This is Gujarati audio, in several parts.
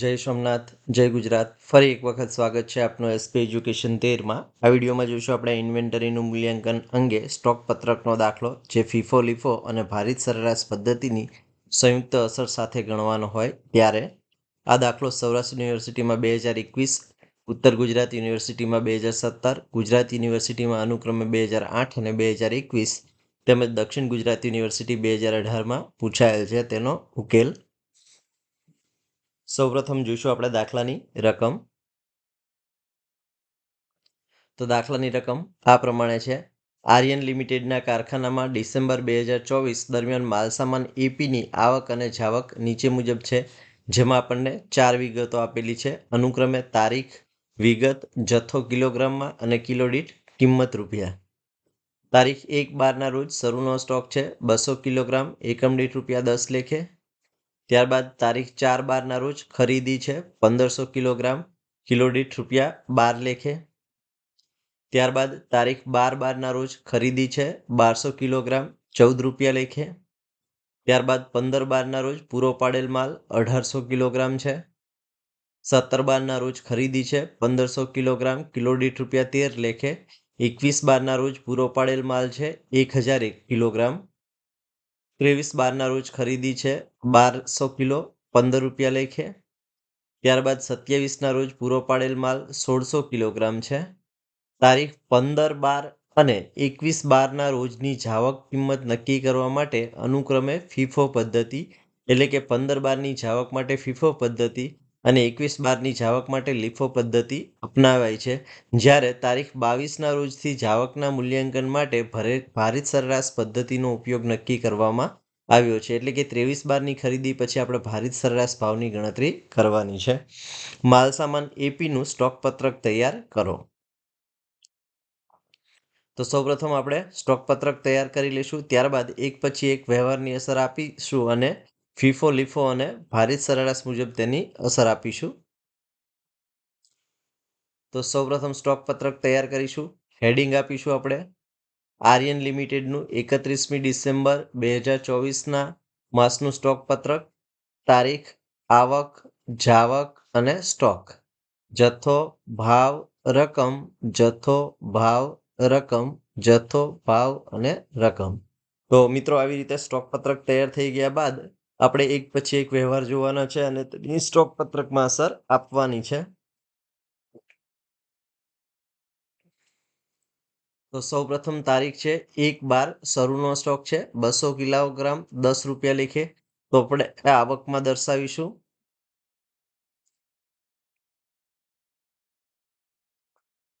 જય સોમનાથ, જય ગુજરાત. ફરી એક વખત સ્વાગત છે આપનું એસપી એજ્યુકેશન તેરમાં. આ વિડીયોમાં જોઈશું આપણે ઇન્વેન્ટરીનું મૂલ્યાંકન અંગે સ્ટોક પત્રકનો દાખલો, જે ફીફો, લીફો અને ભારિત સરેરાશ પદ્ધતિની સંયુક્ત અસર સાથે ગણવાનો હોય ત્યારે આ દાખલો સૌરાષ્ટ્ર યુનિવર્સિટીમાં બે હજાર એકવીસ, ઉત્તર ગુજરાત યુનિવર્સિટીમાં બે હજાર સત્તર, ગુજરાત યુનિવર્સિટીમાં અનુક્રમે બે હજાર આઠ અને બે હજાર એકવીસ, તેમજ દક્ષિણ ગુજરાત યુનિવર્સિટી બે હજાર અઢારમાં પૂછાયેલ છે તેનો ઉકેલ સૌપ્રથમ જોઈશું આપણે દાખલાની રકમ. તો દાખલાની રકમ આ પ્રમાણે છે. આર્યન લિમિટેડના કારખાનામાં ડિસેમ્બર બે હજાર ચોવીસ દરમિયાન માલસામાન એપીની આવક અને જાવક નીચે મુજબ છે, જેમાં આપણને ચાર વિગતો આપેલી છે. અનુક્રમે તારીખ, વિગત, જથ્થો કિલોગ્રામમાં અને કિલો દીઠ કિંમત રૂપિયા. તારીખ એક બારના રોજ શરૂનો સ્ટોક છે, બસો કિલોગ્રામ, એકમ દીઠ રૂપિયા દસ લેખે. ત્યારબાદ તારીખ ચાર બારના રોજ ખરીદી છે પંદરસો કિલોગ્રામ કિલો દીઠ રૂપિયા બાર લેખે. ત્યારબાદ તારીખ બાર બારના રોજ ખરીદી છે બારસો કિલોગ્રામ ચૌદ રૂપિયા લેખે. ત્યારબાદ પંદર બારના રોજ પૂરો પાડેલ માલ અઢારસો કિલોગ્રામ છે. સત્તર બારના રોજ ખરીદી છે પંદરસો કિલોગ્રામ કિલો દીઠ રૂપિયા તેર લેખે. એકવીસ બારના રોજ પૂરો પાડેલ માલ છે એક હજાર એક કિલોગ્રામ ત્રેવીસ બારના રોજ ખરીદી છે, બારસો કિલો, પંદર રૂપિયા લેખે. ત્યારબાદ સત્યાવીસના રોજ પૂરો પાડેલ માલ સોળસો કિલોગ્રામ છે. તારીખ પંદર બાર અને એકવીસ બારના રોજની જાવક કિંમત નક્કી કરવા માટે અનુક્રમે ફીફો પદ્ધતિ, એટલે કે પંદર બારની જાવક માટે ફીફો પદ્ધતિ અને એકવીસ બારની જાવક માટે લીફો પદ્ધતિ અપનાવાય છે. જ્યારે તારીખ બાવીસના રોજથી જાવકના મૂલ્યાંકન માટે ભરે ભારિત સરેરાશ પદ્ધતિનો ઉપયોગ નક્કી કરવામાં આવ્યો છે. એટલે કે ત્રેવીસ બારની ખરીદી પછી આપણે ભારિત સરેરાશ ભાવની ગણતરી કરવાની છે. માલસામાન એપીનું સ્ટોક પત્રક તૈયાર કરો. તો સૌપ્રથમ આપણે સ્ટોક પત્રક તૈયાર કરી લઈશું. ત્યારબાદ એક પછી એક વ્યવહારની અસર આપીશું અને ફીફો, લીફો અને ભારિત સરેરાશ મુજબ તેની અસર આપીશું. તો સૌપ્રથમ સ્ટોક પત્રક તૈયાર કરીશું. હેડિંગ આપીશું આપણે. આર્યન લિમિટેડનું એકત્રીસમી ડિસેમ્બર બે હજાર ચોવીસના માસનું સ્ટોક પત્રક. તારીખ, આવક, જાવક અને સ્ટોક. જથ્થો, ભાવ, રકમ, જથ્થો, ભાવ, રકમ, જથ્થો, ભાવ અને રકમ. તો મિત્રો, આવી રીતે સ્ટોક પત્રક તૈયાર થઈ ગયા બાદ આપણે એક પછી એક વ્યવહાર જોવાના છે અને તેની સ્ટોક પત્રકમાં અસર આપવાની છે. તો સૌ પ્રથમ તારીખ છે, એક બાર શરૂનો સ્ટોક છે, બસો કિલોગ્રામ દસ રૂપિયા લેખે. તો આપણે આવકમાં દર્શાવીશું.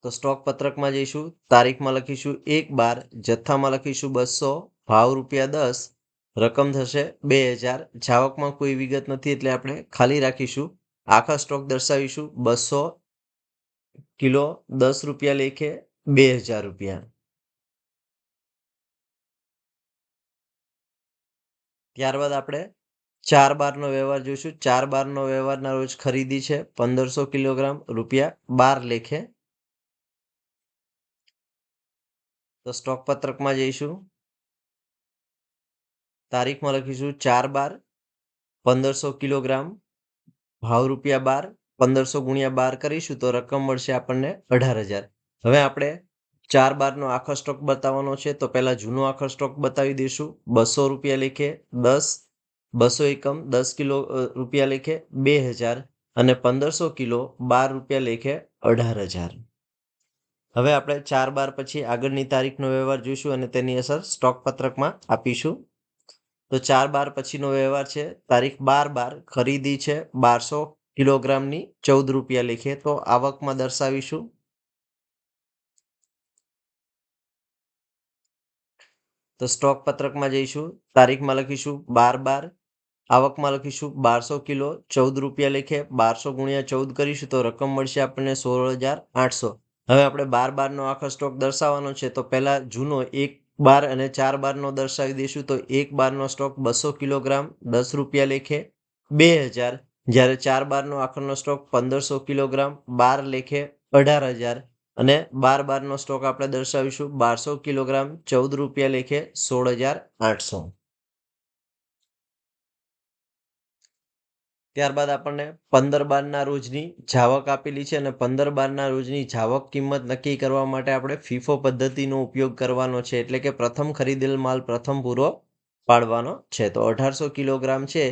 તો સ્ટોક પત્રકમાં જઈશું, તારીખમાં લખીશું, એક બાર, જથ્થામાં લખીશું બસો, ભાવ રૂપિયા દસ રકમ થશે બે હજાર. જાવકમાં કોઈ વિગત નથી એટલે આપણે ખાલી રાખીશું. આખા સ્ટોક દર્શાવીશું. બસો કિલો દસ રૂપિયા લેખે બે હજાર રૂપિયા. ત્યારબાદ આપણે ચાર બારનો વ્યવહાર જોઈશું. ચાર બારનો વ્યવહારના રોજ ખરીદી છે પંદરસો કિલોગ્રામ રૂપિયા બાર લેખે. તો સ્ટોક પત્રકમાં જઈશું. તારીખમાં લખીશું ચાર બાર, પંદરસો કિલોગ્રામ. ભાવ રૂપિયા બાર, પંદરસો ગુણ્યા બાર કરીશું તો રકમ મળશે આપણને અઢાર હજાર. હવે આપણે ચાર બારનો આખો સ્ટોક બતાવવાનો છે તો પહેલાં જૂનો આખો સ્ટોક બતાવી દઈશું. બસો રૂપિયા લેખે દસ, બસો એકમ દસ કિલો રૂપિયા લેખે બે હજાર અને પંદરસો કિલો બાર રૂપિયા લેખે અઢાર હજાર. હવે આપણે ચાર બાર પછી આગળની તારીખનો વ્યવહાર જોઈશું અને તેની અસર સ્ટોક પત્રકમાં આપીશું. તો ચાર બાર પછીનો વ્યવહાર છે. તારીખ બાર બાર ખરીદી છે. બારસો કિલોગ્રામની ચૌદ રૂપિયા લેખે. તો આવકમાં દર્શાવીશું. તો સ્ટોક પત્રકમાં જઈશું. તારીખમાં લખીશું બાર બાર. આવકમાં લખીશું બારસો કિલો ચૌદ રૂપિયા લેખે. બારસો ગુણ્યા ચૌદ કરીશું તો રકમ મળશે આપણને સોળ હજાર આઠસો. હવે આપણે બાર બારનો આખો સ્ટોક દર્શાવવાનો છે. તો પહેલાં જૂનો એક બાર અને ચાર બારનો દર્શાવી દઈશું તો એક બારનો સ્ટોક બસો કિલોગ્રામ દસ રૂપિયા લેખે બે હજાર. જ્યારે ચાર બારનો આખરનો સ્ટોક પંદરસો કિલોગ્રામ, બાર લેખે અઢાર હજાર. અને બાર બારનો સ્ટોક આપણે દર્શાવીશું બારસો કિલોગ્રામ, ચૌદ રૂપિયા લેખે સોળ હજાર આઠસો. ત્યારબાદ આપણને પંદર બારના રોજની જાવક આપેલી છે અને પંદર બારના રોજની જાવક કિંમત નક્કી કરવા માટે આપણે ફીફો પદ્ધતિનો ઉપયોગ કરવાનો છે. એટલે કે પ્રથમ ખરીદેલ માલ પ્રથમ પૂરો પાડવાનો છે. તો અઢારસો કિલોગ્રામ છે,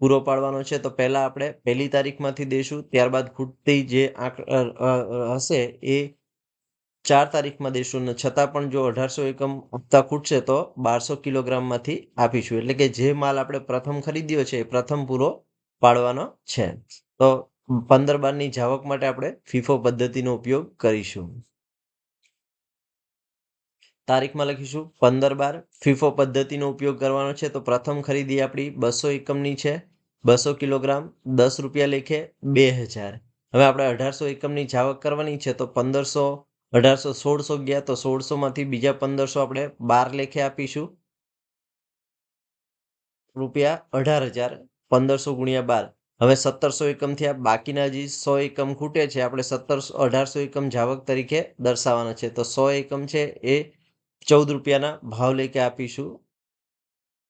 પૂરો પાડવાનો છે. તો પહેલાં આપણે પહેલી તારીખમાંથી દઈશું ત્યારબાદ ખૂટતી જે આંક હશે એ ચાર તારીખમાં દઈશું ને છતાં પણ જો અઢારસો એકમ હપ્તા ખૂટશે તો બારસો કિલોગ્રામમાંથી આપીશું. એટલે કે જે માલ આપણે પ્રથમ ખરીદ્યો છે એ પ્રથમ પૂરો પાડવાનો છે. તો પંદર બારની જાવક માટે આપણે ફીફો પદ્ધતિનો ઉપયોગ કરીશું. તારીખમાં લખીશું, પંદર બાર ફીફો પદ્ધતિનો ઉપયોગ કરવાનો છે. તો પ્રથમ ખરીદી આપણી બસો એકમની છે. બસો કિલોગ્રામ દસ રૂપિયા લેખે બે હજાર. હવે આપણે અઢારસો એકમની જાવક કરવાની છે. તો પંદરસો, અઢારસો સોળસો ગયા. તો સોળસોમાંથી બીજા પંદરસો આપણે બાર લેખે આપીશું. રૂપિયા અઢાર હજાર પંદરસો ગુણ્યા બાર. હવે સત્તરસો એકમથી આ બાકીના જે સો એકમ ખૂટે છે, આપણે સત્તરસો, અઢારસો એકમ જાવક તરીકે દર્શાવવાના છે. તો સો એકમ છે એ ચૌદ રૂપિયાના ભાવ લેખે આપીશું.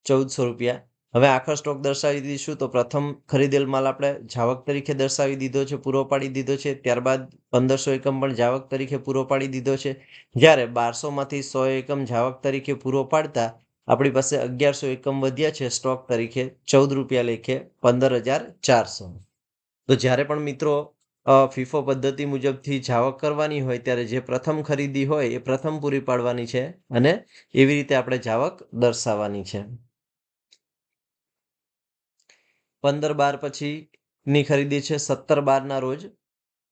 ચૌદસો રૂપિયા. હવે આખર સ્ટોક દર્શાવી દઈશું. તો પ્રથમ ખરીદેલ માલ આપણે જાવક તરીકે દર્શાવી દીધો છે, પૂરો પાડી દીધો છે. ત્યારબાદ પંદરસો એકમ પણ જાવક તરીકે પૂરો પાડી દીધો છે. જ્યારે બારસોમાંથી સો એકમ જાવક તરીકે પૂરો પાડતા આપણી પાસે અગિયારસો એકમ વધ્યા છે સ્ટોક તરીકે, ચૌદ રૂપિયા લેખે પંદર હજાર ચારસો. તો જ્યારે પણ મિત્રો ફીફો પદ્ધતિ મુજબથી જાવક કરવાની હોય, ત્યારે જે પ્રથમ ખરીદી હોય, એ પ્રથમ પૂરી પાડવાની છે અને એવી રીતે આપણે જાવક દર્શાવવાની છે. પંદર બાર પછીની ખરીદી છે, સત્તર બારના રોજ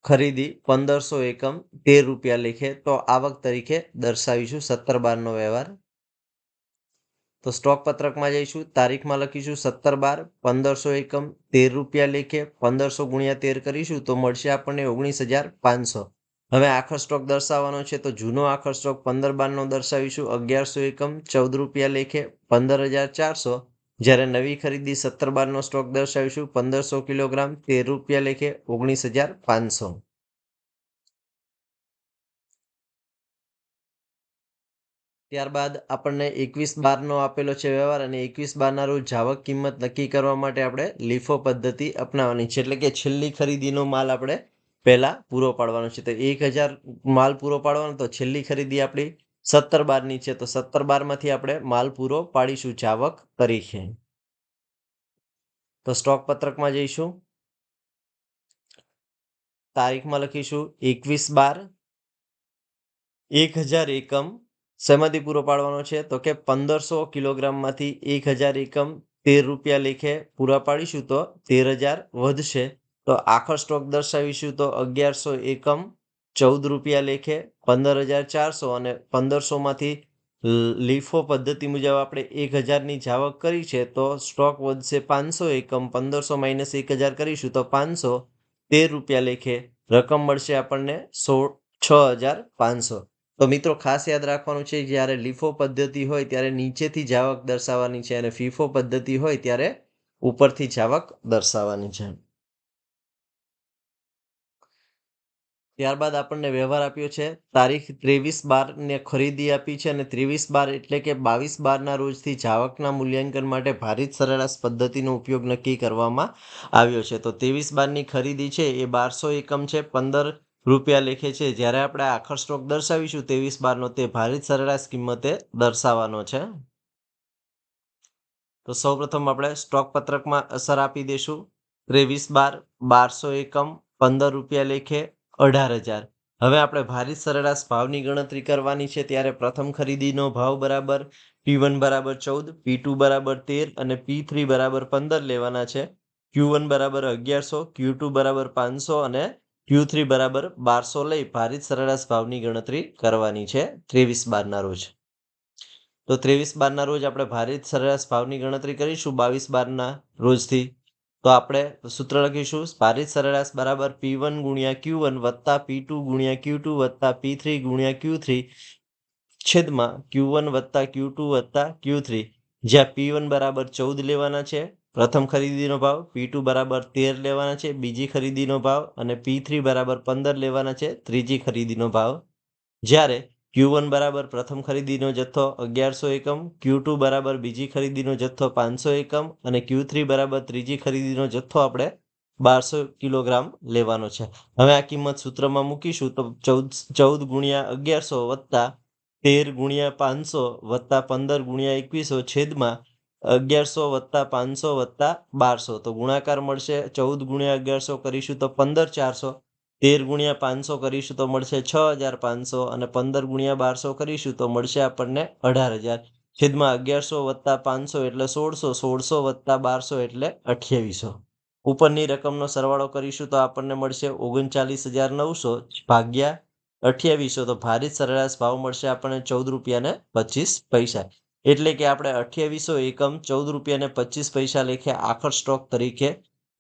ખરીદી, પંદરસો એકમ, તેર રૂપિયા લેખે, તો આવક તરીકે દર્શાવીશું સત્તર બારનો વ્યવહાર. તો સ્ટોક પત્રકમાં જઈશું. તારીખમાં લખીશું સત્તર બાર, પંદરસો એકમ, તેર રૂપિયા લેખે પંદરસો ગુણ્યા તેર કરીશું તો મળશે આપણને ઓગણીસ હજાર પાંચસો. હવે આખો સ્ટોક દર્શાવવાનો છે તો જૂનો આખો સ્ટોક પંદર બારનો દર્શાવીશું. અગિયારસો એકમ, ચૌદ રૂપિયા લેખે પંદર હજાર ચારસો. જ્યારે નવી ખરીદી સત્તર બારનો સ્ટોક દર્શાવીશું, પંદરસો કિલોગ્રામ, તેર રૂપિયા લેખે ઓગણીસ હજાર પાંચસો. ત્યારબાદ આપણને એકવીસ બારનો આપેલો છે વ્યવહાર અને એકવીસ બારના રોજ જાવક કિંમત નક્કી કરવા માટે આપણે લીફો પદ્ધતિ અપનાવવાની છે. એટલે કે છેલ્લી ખરીદીનો માલ આપણે પહેલાં પૂરો પાડવાનો છે. તો એક હજાર માલ પૂરો પાડવાનો, તો છેલ્લી ખરીદી આપણી સત્તર બારની છે. તો સત્તર બારમાંથી આપણે માલ પૂરો પાડીશું જાવક તરીકે. તો સ્ટોક પત્રકમાં જઈશું. તારીખમાં લખીશું એકવીસ બાર, એક હજાર એકમ શેમાંથી પૂરો પાડવાનો છે. તો કે પંદરસો કિલોગ્રામમાંથી એક હજાર એકમ તેર રૂપિયા લેખે પૂરા પાડીશું તો તેર હજાર વધશે. તો આખો સ્ટોક દર્શાવીશું તો અગિયારસો એકમ ચૌદ રૂપિયા લેખે પંદર હજાર ચારસો અને પંદરસોમાંથી લીફો પદ્ધતિ મુજબ આપણે એક હજારની જાવક કરી છે તો સ્ટોક વધશે પાંચસો એકમ, પંદરસો માઇનસ એક હજાર કરીશું તો પાંચસો તેર રૂપિયા લેખે રકમ મળશે આપણને સો છ હજાર પાંચસો. તો મિત્રો, ખાસ યાદ રાખવાનું છે, જ્યારે લીફો પદ્ધતિ હોય ત્યારે નીચેથી જાવક દર્શાવવાની છે અને ફીફો પદ્ધતિ હોય ત્યારે ઉપરથી જાવક દર્શાવવાની છે. ત્યારબાદ આપણને વ્યવહાર આપ્યો છે, તારીખ ત્રેવીસ બારને ખરીદી આપી છે અને ત્રેવીસ બાર એટલે કે બાવીસ બારના રોજથી જાવકના મૂલ્યાંકન માટે ભારિત સરેરાશ પદ્ધતિનો ઉપયોગ નક્કી કરવામાં આવ્યો છે. તો ત્રેવીસ બારની ખરીદી છે એ બારસો એકમ છે, પંદર રૂપિયા લેખે છે. જ્યારે આપણે આખર સ્ટોક દર્શાવીશું, ત્રેવીસ બારનો તે ભારિત સરેરાશ કિંમતે દર્શાવવાનો છે. તો સૌપ્રથમ આપણે સ્ટોક પત્રકમાં અસર આપી દઈશું ત્રેવીસ બાર, બારસો એકમ, પંદર રૂપિયા લેખે, અઢાર હજાર. હવે આપણે ભારિત સરેરાશ ભાવની ગણતરી કરવાની છે. ત્યારે પ્રથમ ખરીદીનો ભાવ બરાબર પી વન બરાબર ચૌદ, પી ટુ બરાબર તેર અને પી થ્રી બરાબર પંદર લેવાના છે. ક્યુ વન બરાબર અગિયારસો, ક્યુ ટુ બરાબર પાંચસો અને ક્યુ થ્રી બરાબર બારસો લઈ ભારિત સરેરાશ ભાવની ગણતરી કરવાની છે ત્રેવીસ બારના રોજ. તો ત્રેવીસ બારના રોજ આપણે ભારિત સરેરાશ ભાવની ગણતરી કરીશું બાવીસ બારના રોજથી. તો આપણે સૂત્ર લખીશું ભારિત સરેરાશ બરાબર પી વન ગુણ્યા ક્યુ વન વત્તા પી ટુ ગુણ્યા ક્યુ ટુ વત્તા પી થ્રી ગુણ્યા ક્યુ થ્રી છેદમાં ક્યુ વન વત્તા ક્યુ ટુ વત્તા ક્યુ થ્રી જ્યાં પી વન બરાબર ચૌદ લેવાના છે પ્રથમ ખરીદીનો ભાવ પી ટુ બરાબર તેર લેવાના છે, બીજી ખરીદીનો ભાવ અને પી થ્રી બરાબર પંદર લેવાના છે, ત્રીજી ખરીદીનો ભાવ. જ્યારે ક્યુ વન બરાબર પ્રથમ ખરીદીનો જથ્થો અગિયારસો એકમ ક્યુ ટુ બરાબર બીજી ખરીદીનો જથ્થો પાંચસો એકમ અને ક્યુ થ્રી બરાબર ત્રીજી ખરીદીનો જથ્થો આપણે બારસો કિલોગ્રામ લેવાનો છે. હવે આ કિંમત સૂત્રમાં મૂકીશું તો ચૌદ ચૌદ ગુણ્યા અગિયારસો વત્તા તેર ગુણ્યા પાંચસો વત્તા પંદર ગુણ્યા એકવીસો છેદમાં અગિયારસો વત્તા પાંચસો વત્તા બારસો. તો ગુણાકાર મળશે ચૌદ ગુણ્યા અગિયારસો કરીશું તો પંદર ચારસો. તેર ગુણ્યા પાંચસો કરીશું તો મળશે છ હજાર પાંચસો અને પંદર ગુણ્યા બારસો કરીશું તો મળશે આપણને અઢાર હજાર. છેદમાં અગિયારસો વત્તા પાંચસો એટલે સોળસો સોળસો વત્તા બારસો એટલે અઠ્યાવીસો. ઉપરની રકમનો સરવાળો કરીશું તો આપણને મળશે ઓગણચાલીસ હજાર નવસો ભાગ્યા અઠ્યાવીસો. તો ભારિત સરેરાશ ભાવ મળશે આપણને ચૌદ રૂપિયા ને પચીસ પૈસા. એટલે કે આપણે અઠ્યાવીસો એકમ ચૌદ રૂપિયા ને પચીસ પૈસા લેખે આખર સ્ટોક તરીકે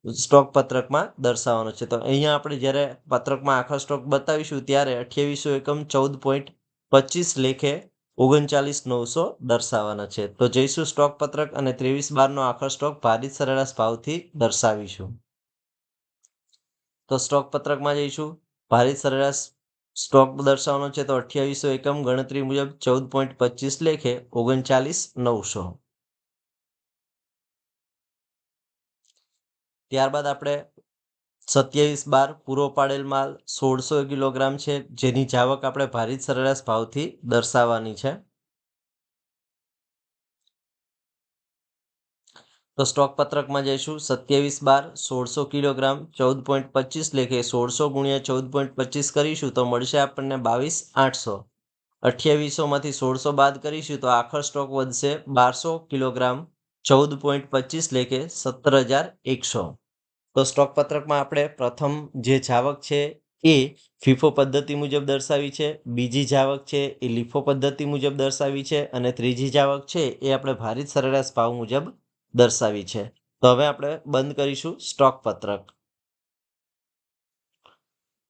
સ્ટોક પત્રકમાં દર્શાવવાનો છે. તો અહીંયા આપણે જ્યારે પત્રકમાં આખર સ્ટોક બતાવીશું ત્યારે અઠ્યાવીસો એકમ ચૌદ પોઈન્ટ પચીસ લેખે ઓગણચાલીસ નવસો દર્શાવવાના છે. તો જઈશું સ્ટોક પત્રક અને ત્રેવીસ બારનો આખર સ્ટોક ભારિત સરેરાશ ભાવથી દર્શાવીશું. તો સ્ટોક પત્રકમાં જઈશું. ભારિત સરેરાશ સ્ટોક દર્શાવવાનો છે તો અઠ્યાવીસો એકમ ગણતરી મુજબ ચૌદ પોઈન્ટ પચીસ લેખે ઓગણચાલીસ નવસો. ત્યારબાદ આપણે સત્યાવીસ બાર પૂરો પાડેલ માલ સોળસો કિલોગ્રામ છે જેની જાવક આપણે ભારિત સરેરાશ ભાવથી દર્શાવવાની છે. તો સ્ટોક પત્રકમાં જઈશું. સત્યાવીસ બાર સોળસો કિલોગ્રામ, ચૌદ પોઈન્ટ પચીસ લેખે સોળસો ગુણ્યા ચૌદ પોઈન્ટ પચીસ કરીશું તો મળશે આપણને બાવીસ આઠસો. અઠ્યાવીસોમાંથી સોળસો બાદ કરીશું તો આખર સ્ટોક વધશે બારસો કિલોગ્રામ, ચૌદ પોઈન્ટ પચીસ લેખે સત્તર હજાર એકસો. તો સ્ટોક પત્રકમાં આપણે પ્રથમ જે જાવક છે એ ફીફો પદ્ધતિ મુજબ દર્શાવી છે, બીજી જાવક છે એ લીફો પદ્ધતિ મુજબ દર્શાવી છે અને ત્રીજી જાવક છે એ આપણે ભારિત સરેરાશ ભાવ મુજબ દર્શાવી છે. તો હવે આપણે બંધ કરીશું સ્ટોક પત્રક.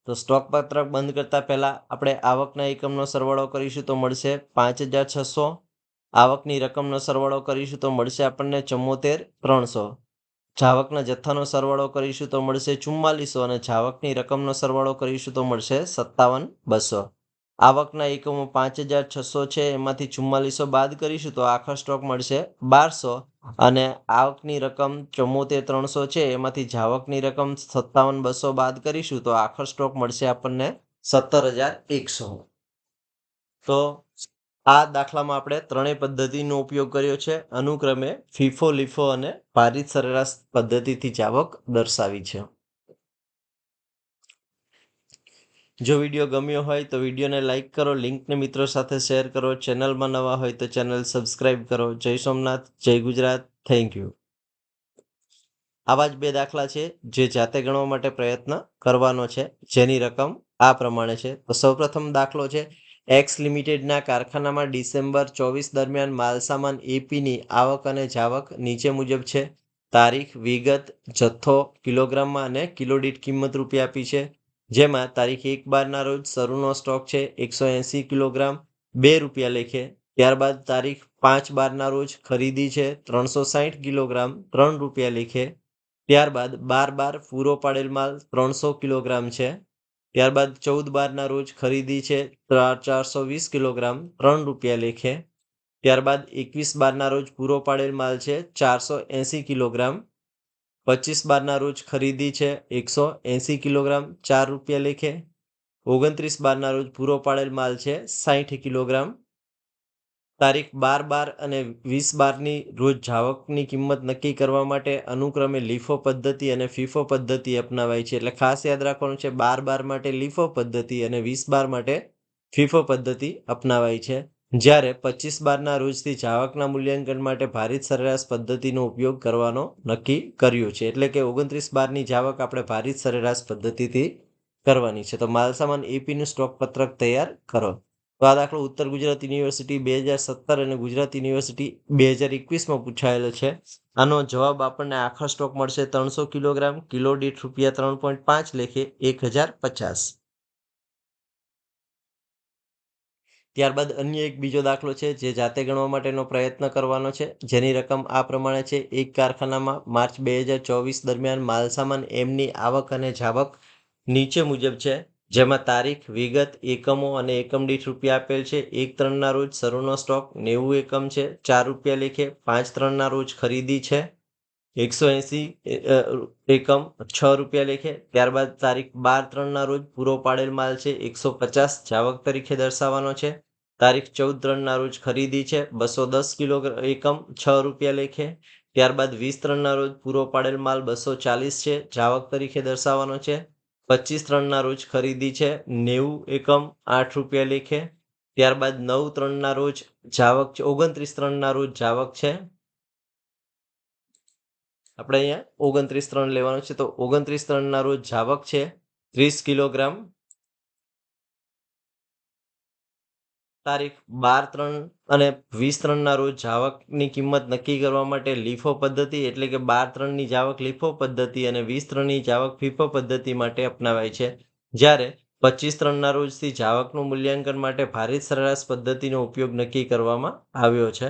તો સ્ટોક પત્રક બંધ કરતા પહેલા આપણે આવકના એકમનો સરવાળો કરીશું તો મળશે પાંચ હજાર છસો. આવકની રકમનો સરવાળો કરીશું તો મળશે આપણને ચુમ્મોતેર ત્રણસો. જાવકના જથ્થાનો સરવાળો કરીશું તો મળશે ચુમ્માલીસો અને જાવકની રકમનો સરવાળો કરીશું તો મળશે સત્તાવન બસો. આવકના એકમો પાંચ હજાર છસો છે, એમાંથી ચુમ્માલીસો બાદ કરીશું તો આખો સ્ટોક મળશે બારસો અને આવકની રકમ ચુમ્મોતેર ત્રણસો છે, એમાંથી જાવકની રકમ સત્તાવન બસો બાદ કરીશું તો આખો સ્ટોક મળશે આપણને સત્તર હજાર એકસો. તો આ દાખલામાં આપણે ત્રણેય પદ્ધતિનો ઉપયોગ કર્યો છે. અનુક્રમે ફીફો, લીફો અને ભારિત સરેરાશ પદ્ધતિથી જાવક દર્શાવી છે. જો વીડિયો ગમ્યો હોય તો વિડીયોને લાઇક કરો, લિંકને મિત્રો સાથે શેર કરો. ચેનલમાં નવા હોય તો ચેનલ સબસ્ક્રાઇબ કરો. જય સોમનાથ, જય ગુજરાત. Thank you. આવા જ બે દાખલા છે જે જાતે ગણવા માટે પ્રયત્ન કરવાનો છે. જેની રકમ આ પ્રમાણે છે. તો સૌપ્રથમ દાખલો છે. એક્સ લિમિટેડના કારખાનામાં ડિસેમ્બર ચોવીસ દરમિયાન માલસામાન એપીની આવક અને જાવક નીચે મુજબ છે. તારીખ, વિગત, જથ્થો, કિલોગ્રામમાં અને કિલો દીઠ કિંમત રૂપિયા આપી છે. જેમાં તારીખ એક બારના રોજ સરુનો સ્ટોક છે એકસો એંસી કિલોગ્રામ, બે રૂપિયા લેખે. ત્યારબાદ તારીખ પાંચ બારના રોજ ખરીદી છે ત્રણસો સાહીઠ કિલોગ્રામ, ત્રણ રૂપિયા લેખે. ત્યારબાદ બાર બાર પૂરો પાડેલ માલ ત્રણસો કિલોગ્રામ છે. ત્યારબાદ ચૌદ બારના રોજ ખરીદી છે ચારસો વીસ કિલોગ્રામ, ત્રણ રૂપિયા લેખે. ત્યારબાદ એકવીસ બારના રોજ પૂરો પાડેલ માલ છે ચારસો એંસી કિલોગ્રામ પચીસ બારના રોજ ખરીદી છે, એકસો એંસી કિલોગ્રામ, ચાર રૂપિયા લેખે. ઓગણત્રીસ બારના રોજ પૂરો પાડેલ માલ છે સાહીઠ કિલોગ્રામ. તારીખ બાર બાર અને વીસ બારની રોજ જાવકની કિંમત નક્કી કરવા માટે અનુક્રમે લીફો પદ્ધતિ અને ફીફો પદ્ધતિ અપનાવાય છે. એટલે ખાસ યાદ રાખવાનું છે, બાર બાર માટે લીફો પદ્ધતિ અને વીસ બાર માટે ફીફો પદ્ધતિ અપનાવાય છે. જ્યારે પચીસ બારના રોજથી જાવકના મૂલ્યાંકન માટે ભારિત સરેરાશ પદ્ધતિનો ઉપયોગ કરવાનો નક્કી કર્યું છે. એટલે કે ઓગણત્રીસ બારની જાવક આપણે ભારિત સરેરાશ પદ્ધતિથી કરવાની છે. તો માલસામાન એપીનું સ્ટોક પત્રક તૈયાર કરો. તો આ દાખલો ઉત્તર ગુજરાત યુનિવર્સિટી બે હજાર સત્તર અને ગુજરાત યુનિવર્સિટી બે હજાર એકવીસમાં પૂછાયેલો છે. આનો જવાબ આપણને આખા સ્ટોક મળશે ત્રણસો કિલોગ્રામ, કિલો દીઠ રૂપિયા ત્રણ પોઈન્ટ પાંચ લેખે એક હજાર પચાસ. ત્યારબાદ અન્ય એક બીજો દાખલો છે જે જાતે ગણવા માટેનો પ્રયત્ન કરવાનો છે. જેની રકમ આ પ્રમાણે છે. એક કારખાનામાં માર્ચ બે હજાર ચોવીસ દરમિયાન માલસામાન એમની આવક અને જાવક નીચે મુજબ છે. જેમાં તારીખ, વિગત, એકમો અને એકમ દીઠ રૂપિયા આપેલ છે. એક ત્રણના રોજ સરોનો સ્ટોક નેવું એકમ છે. ચાર રૂપિયા લેખે પાંચ ત્રણના રોજ ખરીદી છે. એકસો એંસી એકમ છ રૂપિયા લેખે. ત્યારબાદ તારીખ બાર ત્રણના રોજ પૂરો પાડેલ માલ છે, એકસો પચાસ જાવક તરીકે દર્શાવવાનો છે. તારીખ ચૌદ ત્રણના રોજ ખરીદી છે, બસો દસ કિલો એકમ છ રૂપિયા લેખે. ત્યારબાદ વીસ ત્રણના રોજ પૂરો પાડેલ માલ બસો ચાલીસ છે, જાવક તરીકે દર્શાવવાનો છે. પચીસ ત્રણના રોજ ખરીદી છે, નેવું એકમ આઠ રૂપિયા લેખે. ત્યારબાદ નવ ત્રણના રોજ જાવક, ઓગણત્રીસ ત્રણના રોજ જાવક છે. આપણે અહીંયા ઓગણત્રીસ ત્રણ લેવાનું છે. તો ઓગણત્રીસ ત્રણના રોજ જાવક છે. ત્રીસ કિલોગ્રામ. તારીખ બાર ત્રણ અને વીસ ત્રણના રોજ જાવકની કિંમત નક્કી કરવા માટે લીફો પદ્ધતિ એટલે કે બાર ત્રણની જાવક લીફો પદ્ધતિ અને વીસ ત્રણની જાવક ફીફો પદ્ધતિ માટે અપનાવાય છે. જ્યારે પચીસ ત્રણના રોજથી જાવકનું મૂલ્યાંકન માટે ભારિત સરેરાશ પદ્ધતિનો ઉપયોગ નક્કી કરવામાં આવ્યો છે.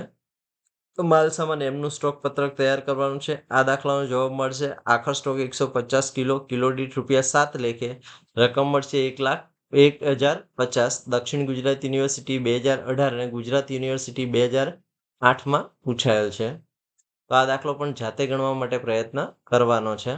તો માલ સામાન એમનું સ્ટોક પત્રક તૈયાર કરવાનું છે. આ દાખલાનો જવાબ મળશે. આખર સ્ટોક એકસો પચાસ કિલો કિલો દીઠ રૂપિયા સાત લેખે. રકમ મળશે એક લાખ, એક હજાર પચાસ. દક્ષિણ ગુજરાત યુનિવર્સિટી બે હજાર અઢાર અને ગુજરાત યુનિવર્સિટી બે હજાર આઠમાં પૂછાયેલ છે. તો આ દાખલો પણ જાતે ગણવા માટે પ્રયત્ન કરવાનો છે.